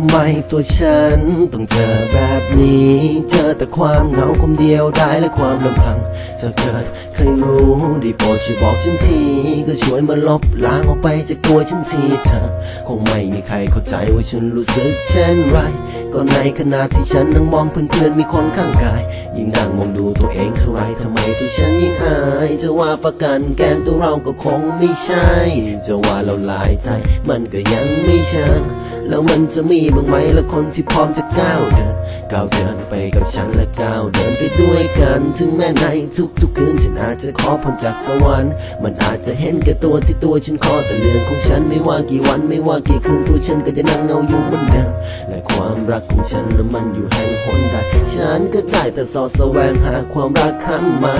ำไมตัวฉันต้องเจอแบบนี้ เจอแต่ความเหงาคนเดียวได้และความลำพังเธอเกิดเคยรู้ได้โปรดช่วยบอกฉันที ก็ช่วยมาลบล้างออกไปจากตัวฉันทีเธอคงไม่มีใครเข้าใจว่าฉันรู้สึกเช่นไร ก็ในขณะที่ฉันนั่งมองเพื่อนๆมีคนข้างกาย ยิ่งนั่งมองดูตัวเองเท่าไรทำไมตัวฉันยิ่งอาย จะว่าฝากกันแกล้งตัวเราก็คงไม่ใช่ จะว่าเราหลายใจ มันก็ยังไม่เชิงแล้วมันจะมีบ้างไหมละคนที่พร้อมจะก้าวเดินก้าวเดินไปกับฉันและก้าวเดินไปด้วยกัน ถึงแม้ในทุกๆคืนฉันอาจจะขอพรจากสวรรค์ มันอาจจะเห็นแก่ตัวที่ตัวฉันขอแต่เรื่องของฉันไม่ว่ากี่วันไม่ว่ากี่คืนตัวฉันก็จะนั่งเงาอยู่เหมือนเดิมและความรักของฉันนั้นมันอยู่แห่งหนใดฉันก็ได้แต่สอดแสวงหาความรักครั้งใหม่